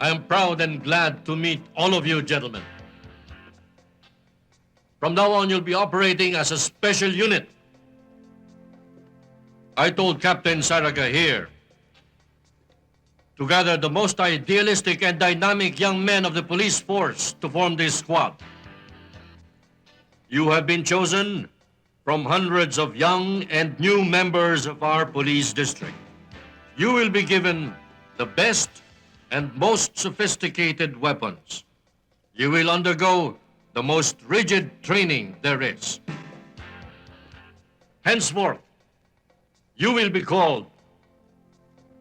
I am proud and glad to meet all of you gentlemen. From now on, you'll be operating as a special unit. I told Captain Saraga here to gather the most idealistic and dynamic young men of the police force to form this squad. You have been chosen from hundreds of young and new members of our police district. You will be given the best and most sophisticated weapons. You will undergo the most rigid training there is. Henceforth, you will be called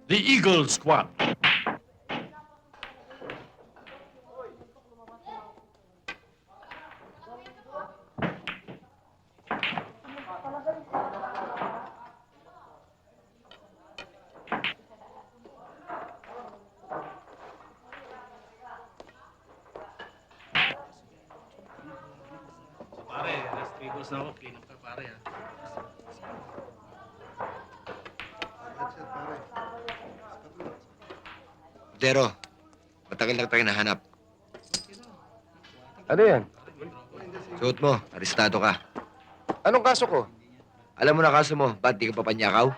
the Eagle Squad. Balls na ako. Clean up ka pare ha. Dero, matagal na tayo nahanap. Ano yan? Suot mo, arestado ka. Anong kaso ko? Alam mo na kaso mo, ba't di ka papanyakaw?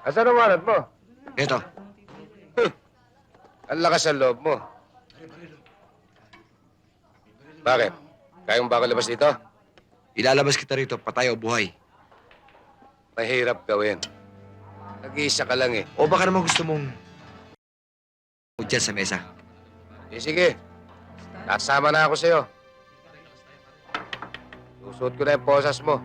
Asan ang wallet mo? Ito, Ang lakas ng loob mo. Bakit? Kaya mo ba ako labas dito? Ilalabas kita rito, patay o buhay. Mahirap gawin. Nag-iisa ka lang eh. O baka naman gusto mong... dyan sa mesa. Eh, sige. Nasama na ako sa'yo. Susuot ko na yung posas mo.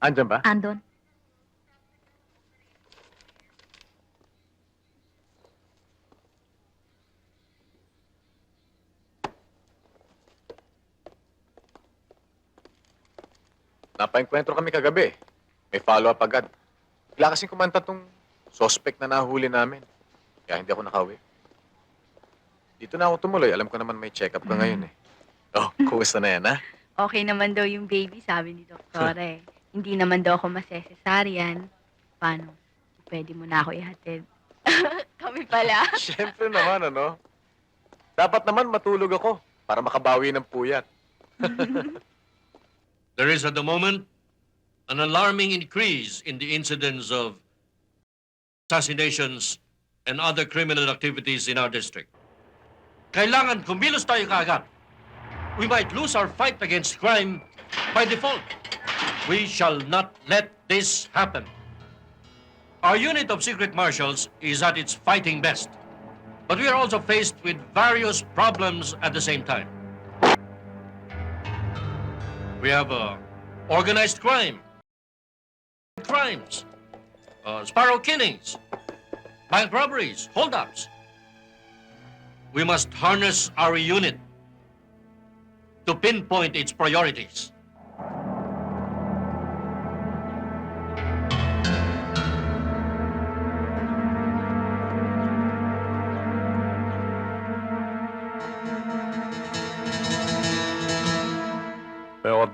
Andyan ba? Andon. Napaenkwentro kami kagabi. May follow-up agad. Bigla kasing kumanta tong suspect na nahuli namin. Kaya hindi ako nakauwi. Dito na ako tumuloy. Alam ko naman may check-up ka ngayon eh. Oh, kumusta na yan, ha? Okay naman daw yung baby, sabi ni Doktore. Hindi naman daw ako masesesaryan. Paano? Pwede mo na ako ihatid. Kami pala. Siyempre naman, ano? Dapat naman matulog ako para makabawi ng puyat. There is at the moment an alarming increase in the incidence of assassinations and other criminal activities in our district. Kailangan kumilos tayo kaagad. We might lose our fight against crime by default. We shall not let this happen. Our unit of secret marshals is at its fighting best. But we are also faced with various problems at the same time. We have uh, organized crime, crimes, uh, sparrow killings, bank robberies, holdups. We must harness our unit to pinpoint its priorities.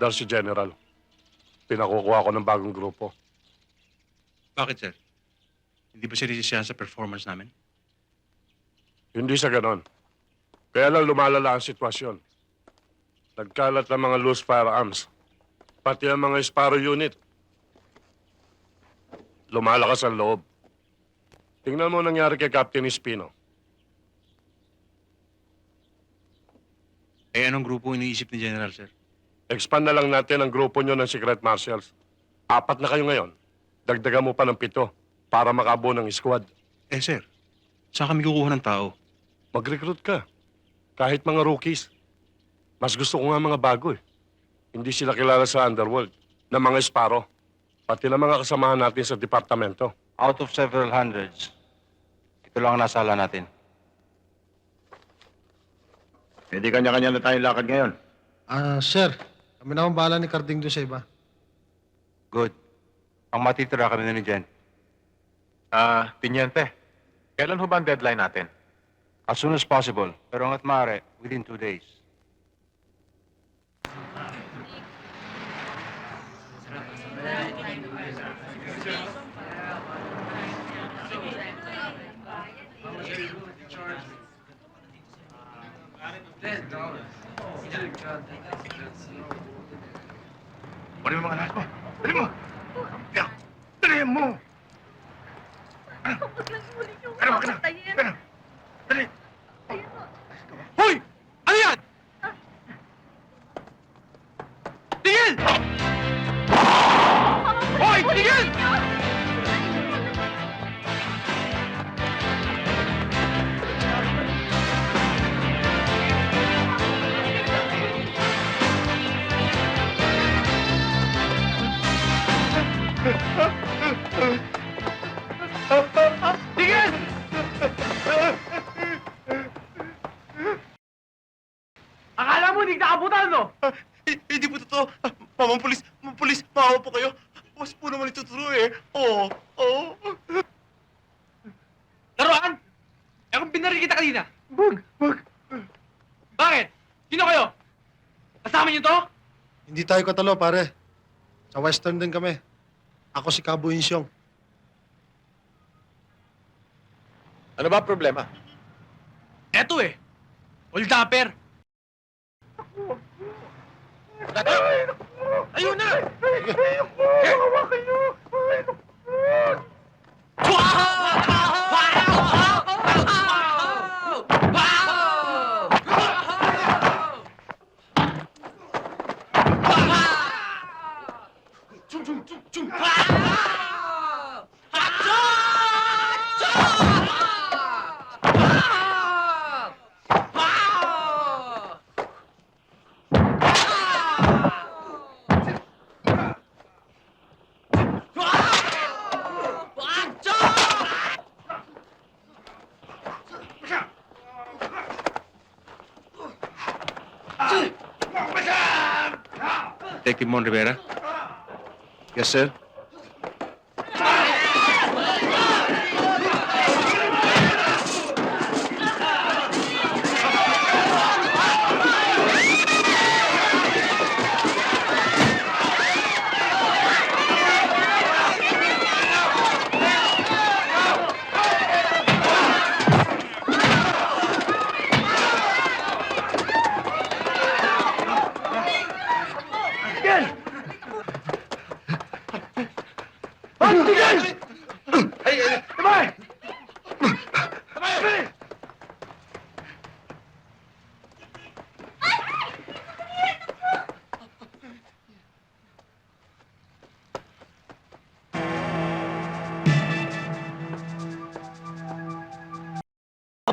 Order si General. Pinakukuha ko ng bagong grupo. Bakit sir? Hindi ba sinisisiyahan sa performance namin? Hindi sa ganon. Kaya lang lumalala ang sitwasyon. Nagkalat ng mga loose firearms. Pati ang mga Sparrow unit. Lumalakas ang loob. Tingnan mo ang nangyari kay Captain Espino. Eh, anong grupo iniisip ni General, sir? Expand na lang natin ang grupo nyo ng Secret Marshals. Apat na kayo ngayon. Dagdagan mo pa ng pito para makabuo ng squad. Eh, sir, saan kami kukuha ng tao? Mag-recruit ka. Kahit mga rookies. Mas gusto ko nga mga bago eh. Hindi sila kilala sa underworld na mga Sparrow. Pati na mga kasamahan natin sa departamento. Out of several hundreds, ito lang ang nasala natin. Hindi kanya-kanya na tayong lakad ngayon. Ah, sir. Kami na akong bahala ni Carding doon sa iba. Good. Ang matitira kami na ni Jen. Ah, Tiniente, kailan ho ba ang deadline natin? As soon as possible. Pero hanggat maaari, within two days. Dali mo mga lahat mo. Dali mo. Yeah. Dali mo. Ano? Ano ba ka na? Ano? Dali. Hindi nakabutan, no? Hindi po totoo. Mamang pulis, mamang pulis, maawa po kayo. Mas po naman ituturo eh. Oo, oo. Laruan? Eh kung binaril kita kanina? Bug, bug. Bakit? Sino kayo? Kasama niyo to? Hindi tayo katalo, pare. Sa Western din kami. Ako si Cabo Insyong. Ano ba problema? Eto eh. Hold upper. Ayun na! Detective Mon Rivera. Yes, sir.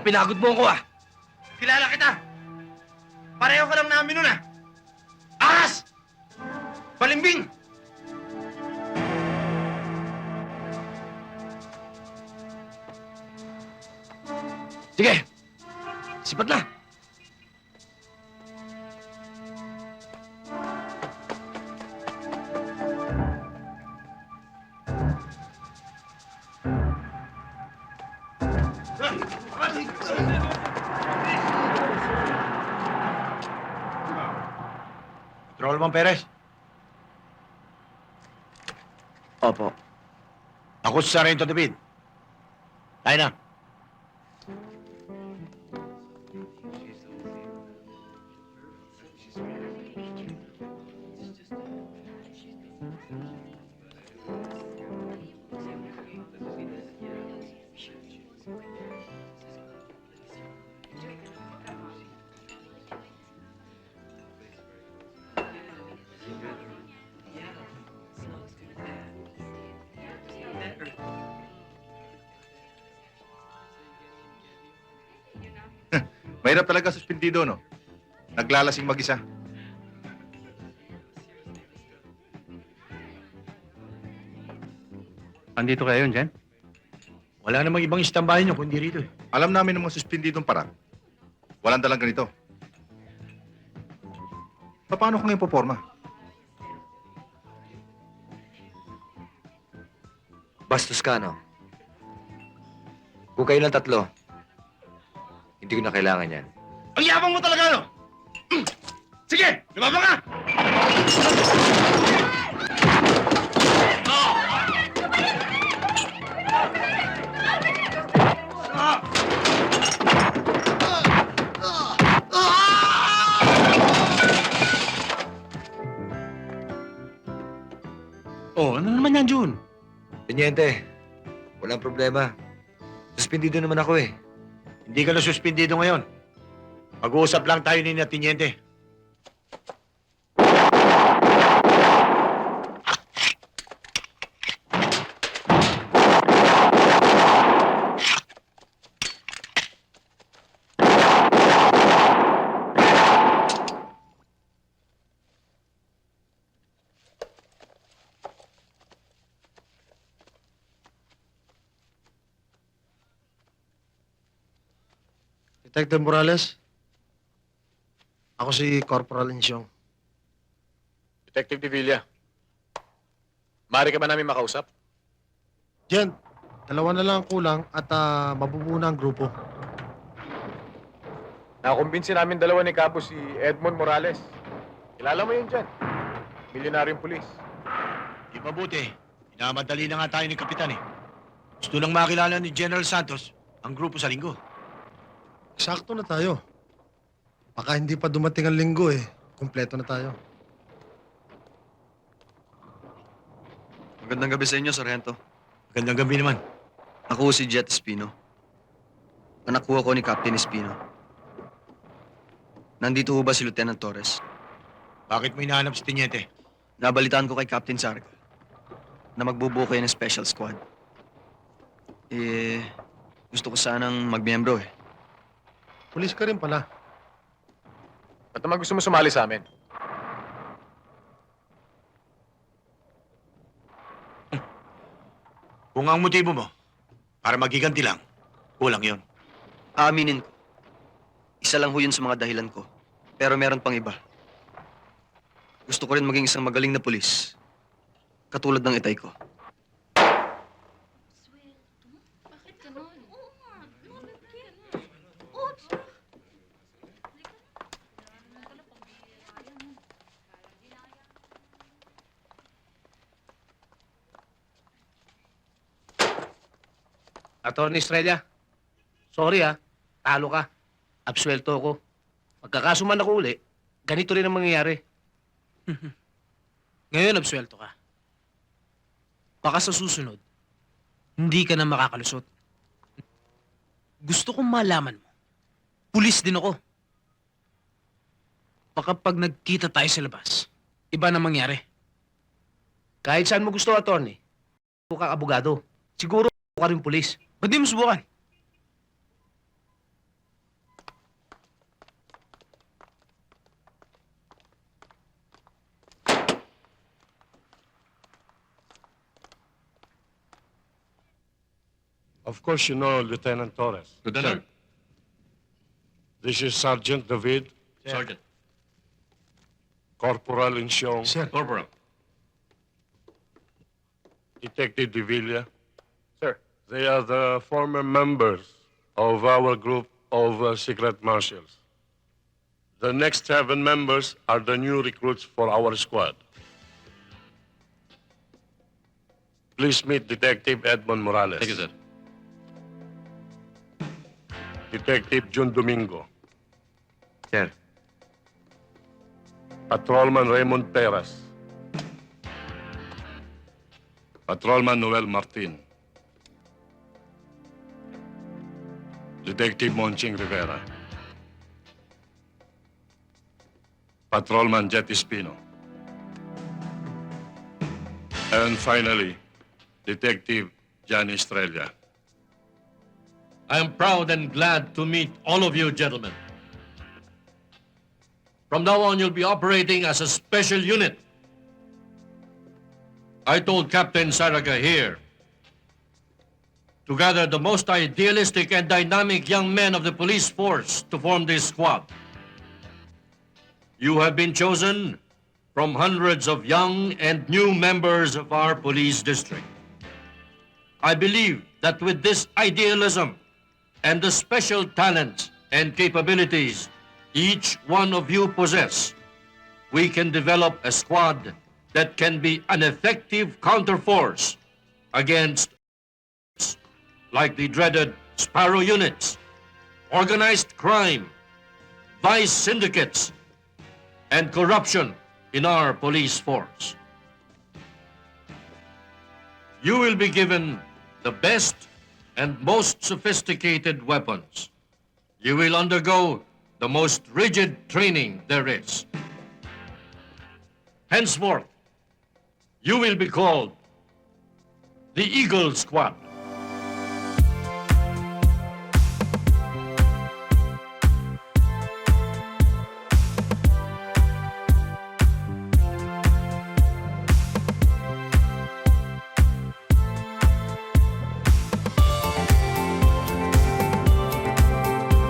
Pinagod mo ako ah. Kilala kita! Pareho ka lang namin nun ah! Aras! Balimbing! Sige. Sipat na. Patrolman Perez. Opo. Ako si Sargento David. Mahirap talaga suspendido, no? Naglalasing mag-isa. Andito kayo, Jen? Wala namang ibang istambahin nyo kundi rito eh. Alam namin ng mga suspendidong parang. Walang dalang ganito. Paano kung ngayon poporma? Bastos ka, no? Kung kayo lang tatlo, hindi ko na kailangan yan. Ang yabang mo talaga, no? Mm. Sige, lumabang ka! Oh, ano naman yan, Jun? Teniente, walang problema. Suspendido naman ako eh. Hindi ka na suspindido ngayon. Mag-uusap lang tayo ni Tiniente. Detective Morales. Ako si Corporal Insyong. Detective De Villa. Maaari ka ba namin makausap? Jen, dalawa na lang ang kulang at ah, mabubuo na ang grupo. Nakakumbinsi namin dalawa ni Capo si Edmond Morales. Kilala mo yun dyan. Milyonaryong pulis. Di mabuti. Minamadali na nga tayo ni Kapitan eh. Gusto nang makilala ni General Santos ang grupo sa linggo. Sakto na tayo. Baka hindi pa dumating ang linggo eh. Kompleto na tayo. Magandang gabi sa inyo, Sargento. Magandang gabi naman. Ako si Jet Espino. Anak ko ako ni Captain Espino. Nandito ho ba si Lieutenant Torres? Bakit mo hinahanap si Tiniente? Nabalitaan ko kay Captain Sarga na magbubuo kayo ng special squad. Eh, gusto ko sanang magmiyembro eh. Pulis ka rin pala. Ba't naman gusto mo sumali sa amin? Kung ang motibo mo, para magiganti lang, kulang yon. Aaminin ko. Isa lang ho yun sa mga dahilan ko. Pero meron pang iba. Gusto ko rin maging isang magaling na pulis. Katulad ng itay ko. Bakit ganun? Oo nga. Oops! Attorney Estrella, sorry ah, talo ka. Absuelto ako. Pagkakasuman ako uli, ganito rin ang mangyayari. Ngayon, absuelto ka. Baka sa susunod, hindi ka na makakalusot. Gusto kong malaman mo, pulis din ako. Baka pag nagkita tayo sa labas, iba na mangyari. Kahit saan mo gusto, attorney. Kung ka abogado, siguro ka rin pulis. Ba't di mo subukan? Of course, you know Lieutenant Torres. Lieutenant? This is Sergeant David, Sergeant. Corporal Insyong, Sir, Corporal. Detective De Villa. Sir. They are the former members of our group of uh, secret marshals. The next seven members are the new recruits for our squad. Please meet Detective Edmond Morales. Thank you, sir. Detective Jun Domingo. Sir, Patrolman Raymond Perez. Patrolman Noel Martin. Detective Monching Rivera. Patrolman Jet Espino. And finally, Detective Jan Estrella. I am proud and glad to meet all of you gentlemen. From now on, you'll be operating as a special unit. I told Captain Saraga here to gather the most idealistic and dynamic young men of the police force to form this squad. You have been chosen from hundreds of young and new members of our police district. I believe that with this idealism and the special talents and capabilities each one of you possess, we can develop a squad that can be an effective counterforce against like the dreaded Sparrow units, organized crime, vice syndicates, and corruption in our police force. You will be given the best and most sophisticated weapons. You will undergo the most rigid training there is. Henceforth, you will be called the Eagle Squad.